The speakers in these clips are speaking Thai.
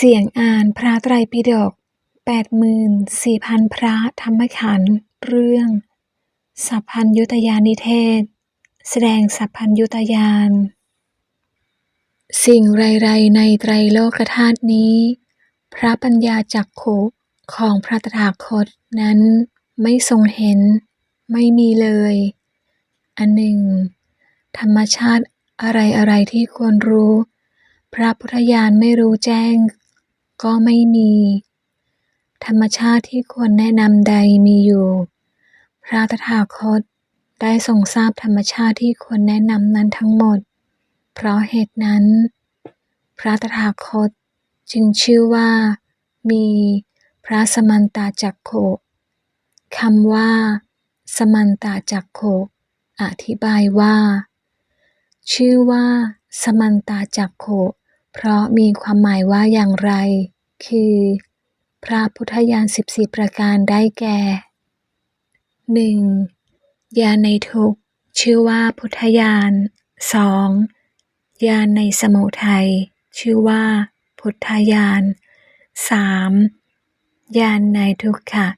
เสียงอ่านพระไตรปิฎกแปดหมื่นสี่พันพระธรรมขันธ์เรื่อง สัพพัญญุตยานิเทศ แสดงสัพพัญญุตยาน สิ่งไรๆในไตรโลกธาตุนี้ พระปัญญาจักขุของพระตถาคตนั้นไม่ทรงเห็น ไม่มีเลย อันหนึ่ง ธรรมชาติอะไรๆที่ควรรู้ พระพุทธญาณไม่รู้แจ้ง ก็ไม่มี ธรรมชาติที่ควรแนะนำใดมีอยู่ พระตถาคตได้ทรงทราบธรรมชาติที่ควรแนะนำนั้นทั้งหมด เพราะเหตุนั้น พระตถาคตจึงชื่อว่า มีพระสมันตาจักโขคำว่า สมันตาจักโขอธิบายว่า ชื่อว่า สมันตาจักโข เพราะมีความหมายว่าอย่างไร คือ พระพุทธญาณสิบสี่ประการได้แก่หนึ่งญาณในทุกชื่อว่าพุทธญาณสองญาณในสมุทัยชื่อว่า พุทธญาณสามญาณในทุกขะ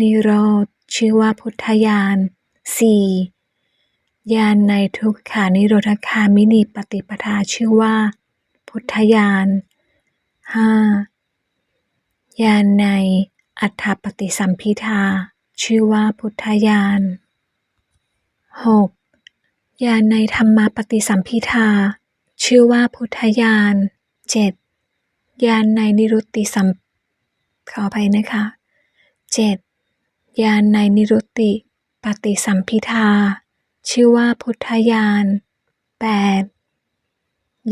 นิโรธ ชื่อว่าพุทธญาณสี่ญาณในทุกขานิโรธคามินีปฏิปทาชื่อว่า พุทธญาณห้าญาณในอัฏฐปฏิสัมพิทา ชื่อว่าพุทธญาณหกญาณในธรรมปฏิสัมพิทา ชื่อว่าพุทธญาณเจ็ดญาณในนิรุตติสัมขออภัยนะคะเจ็ดญาณในนิรุตติปฏิสัมพิทา ชื่อว่าพุทธญาณแปด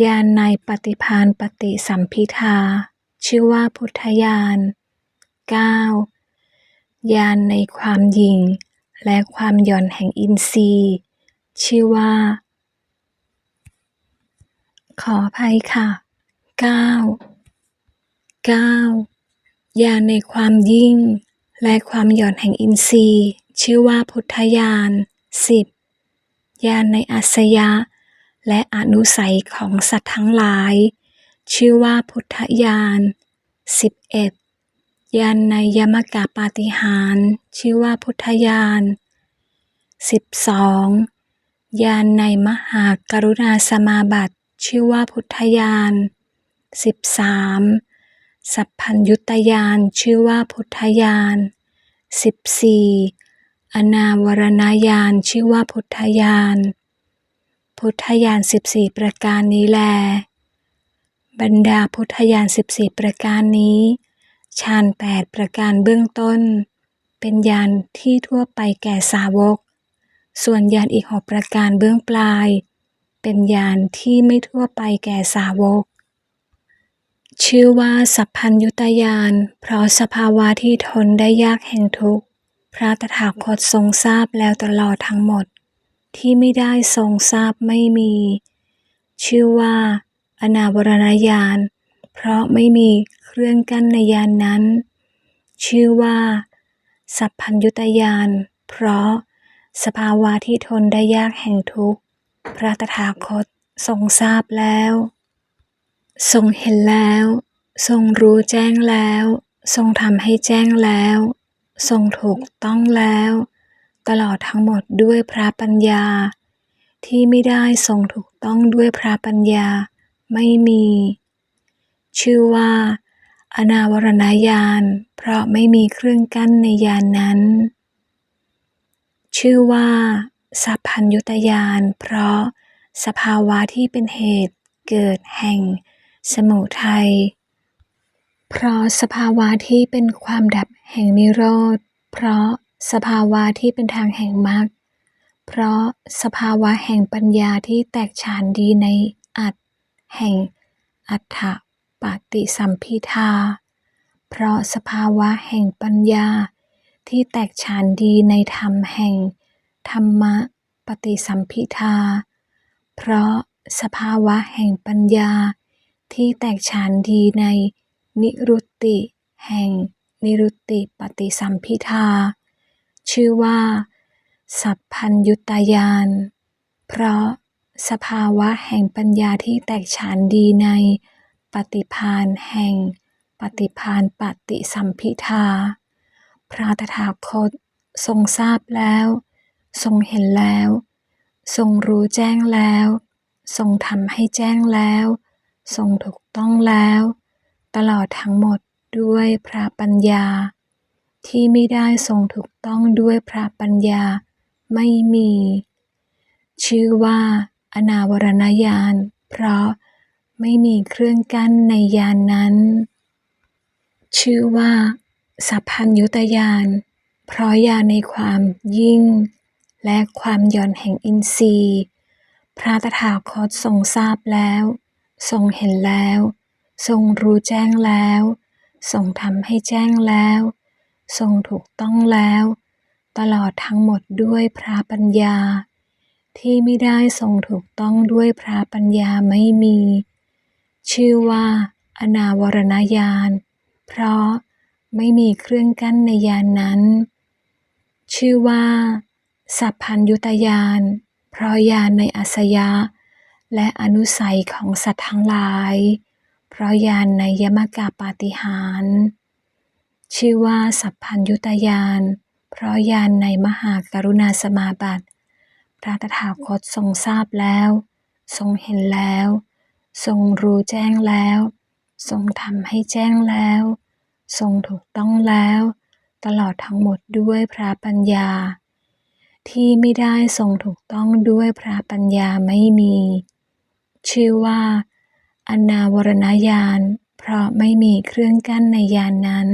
ญาณในปฏิพานปฏิสัมพิทา ชื่อว่าพุทธญาณเก้าญาณในความยิ่งและความหย่อนแห่งอินทรีย์ ชื่อว่า ขออภัยค่ะเก้าเก้าญาณในความยิ่ง และความหย่อนแห่งอินทรีย์ ชื่อว่าพุทธญาณสิบญาณในอัศยะ และอนุสัยของสัตว์ทั้งหลาย ชื่อว่าพุทธญาณสิบเอ็ดญาณในยมกะปาฏิหาร ชื่อว่าพุทธญาณสิบสองญาณในมหากรุณาสมาบัติ ชื่อว่าพุทธญาณสิบสามสัพพัญยุตญาณชื่อว่าพุทธญาณสิบสี่อนาวรณญาณชื่อว่าพุทธญาณ พุทธญาณสิบสี่ประการนี้แล บรรดาพุทธญาณสิบสี่ประการนี้ฌานแปดประการเบื้องต้น เป็นญาณที่ทั่วไปแก่สาวก ส่วนญาณอีกหกประการเบื้องปลาย เป็นญาณที่ไม่ทั่วไปแก่สาวก ชื่อว่าสัพพัญยุตญาณเพราะสภาวะที่ทนได้ยากแห่งทุกข์ พระตถาคตทรงทราบแล้วตลอดทั้งหมด ที่ไม่ได้ทรงทราบไม่มี ชื่อว่า อนาวรณญาณ เพราะไม่มีเครื่องกั้นในญาณนนั้น ชื่อว่า สัพพัญยุตญาณเพราะสภาวะที่ทนได้ยากแห่งทุกข์ พระตถาคตทรงทราบแล้ว ทรงเห็นแล้ว ทรงรู้แจ้งแล้ว ทรงทำให้แจ้งแล้ว ทรงถูกต้องแล้ว ตลอดทั้งหมดด้วยพระปัญญา ที่ไม่ได้ทรงถูกต้องด้วยพระปัญญาไม่มี ชื่อว่า อนาวรณญาณเพราะไม่มีเครื่องกั้นในญาณนนั้น ชื่อว่า สัพพัญยุตญาณเพราะสภาวะที่เป็นเหตุเกิดแห่ง สมุทัยเพราะสภาวะที่เป็นความดับแห่งนิโรธ เพราะ สภาวะที่เป็นทางแห่งมรรค เพราะสภาวะแห่งปัญญาที่แตกฉานดีในอัตแห่งอัฏฐปฏิสัมพิทา เพราะสภาวะแห่งปัญญาที่แตกฉานดีในธรรมแห่ง ธรรมปฏิสัมพิทา เพราะสภาวะแห่งปัญญาที่แตกฉานดีในนิรุตติ แห่งนิรุตติปฏิสัมพิทา ชื่อว่า สัพพัญยุตญาณเพราะสภาวะแห่งปัญญาที่แตกฉานดีในปฏิพานแห่งปฏิภาณปฏิสัมพิทา พระตถาคตทรงทราบแล้ว ทรงเห็นแล้ว ทรงรู้แจ้งแล้ว ทรงทำให้แจ้งแล้ว ทรงถูกต้องแล้ว ตลอดทั้งหมดด้วยพระปัญญา ที่ไม่ได้ทรงถูกต้องด้วยพระปัญญาไม่มี ชื่อว่า อนาวรณญาณ เพราะไม่มีเครื่องกั้นในญาณนนั้น ชื่อว่า สัพพัญญุตญาณเพราะญาณในความยิ่ง และความย่อนแห่งอินทรีย์ พระตถาคตทรงทราบแล้ว ทรงเห็นแล้ว ทรงรู้แจ้งแล้ว ทรงทำให้แจ้งแล้ว ทรงถูกต้องแล้ว ตลอดทั้งหมดด้วยพระปัญญา ที่ไม่ได้ทรงถูกต้องด้วยพระปัญญาไม่มี ชื่อว่า อนาวรณญาณ เพราะไม่มีเครื่องกั้นในญาณนนั้น ชื่อว่าสัพพัญญุตญาณเพราะญาณในอัสยะ และอนุสัยของสัตว์ทั้งหลาย เพราะญาณในยมกาปาฏิหาร ชื่อว่าสัพพัญญุตญาณเพราะญาณในมหากรุณาสมาบัติ พระตถาคตทรงทราบแล้ว ทรงเห็นแล้ว ทรงรู้แจ้งแล้ว ทรงทำให้แจ้งแล้ว ทรงถูกต้องแล้ว ตลอดทั้งหมดด้วยพระปัญญา ที่ไม่ได้ทรงถูกต้องด้วยพระปัญญาไม่มี ชื่อว่า อนาวรณญาณเพราะไม่มีเครื่องกั้นในญาณนนั้น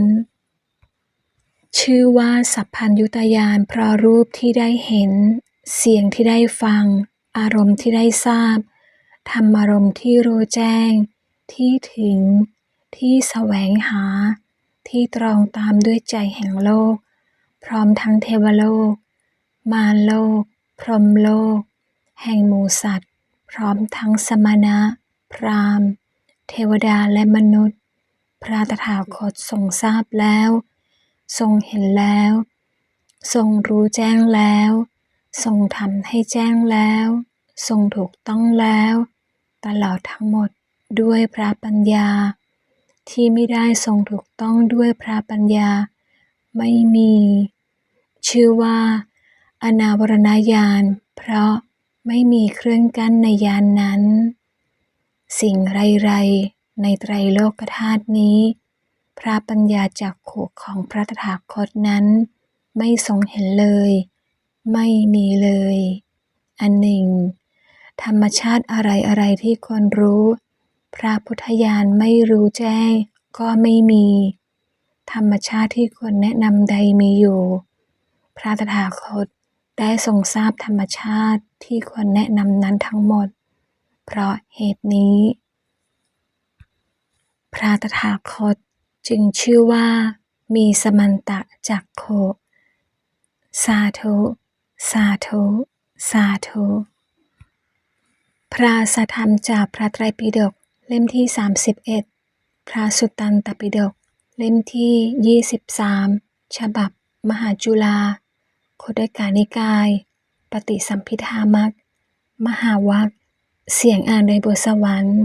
ชื่อว่าสัพพัญญุตญาณเพราะรูปที่ได้เห็น เสียงที่ได้ฟัง อารมณ์ที่ได้ทราบ ธรรมารมณ์ที่รู้แจ้ง ที่ถึง ที่แสวงหา ที่ตรองตามด้วยใจแห่งโลก พร้อมทั้งเทวโลก มารโลก พรหมโลก แห่งหมูสัตว์ พร้อมทั้งสมณะ พรามเทวดาและมนุษย์ พระตถาคตทรงทราบแล้ว ทรงเห็นแล้ว ทรงรู้แจ้งแล้ว ทรงทำให้แจ้งแล้ว ทรงถูกต้องแล้ว ตลอดทั้งหมดด้วยพระปัญญา ที่ไม่ได้ทรงถูกต้องด้วยพระปัญญา ไม่มี ชื่อว่า อนาวรณญาณ เพราะไม่มีเครื่องกั้นในญาณนนั้น สิ่งไรๆในไตรโลกธาตุนี้ พระปัญญาจากขุของพระตถาคตนั้น ไม่ทรงเห็นเลย ไม่มีเลย อันหนึ่ง ธรรมชาติอะไรๆที่ควรรู้ พระพุทธญาณไม่รู้แจ้งก็ไม่มี ธรรมชาติที่ควรแนะนำใดมีอยู่ พระตถาคตได้ทรงทราบธรรมชาติที่ควรแนะนำนั้นทั้งหมด เพราะเหตุนี้ พระตถาคต จึงชื่อว่ามีสมันตะจักโขสาธุ สาธุ สาธุ พระสธรรมจากพระไตรปิฎกเล่มที่ 31 พระสุตตันตปิฎกเล่มที่ 23 ฉบับ มหาจุฬาโคตกานิกาย ปฏิสัมพิธามัก มหาวัคเสียงอ่านโดยบทสวรรค์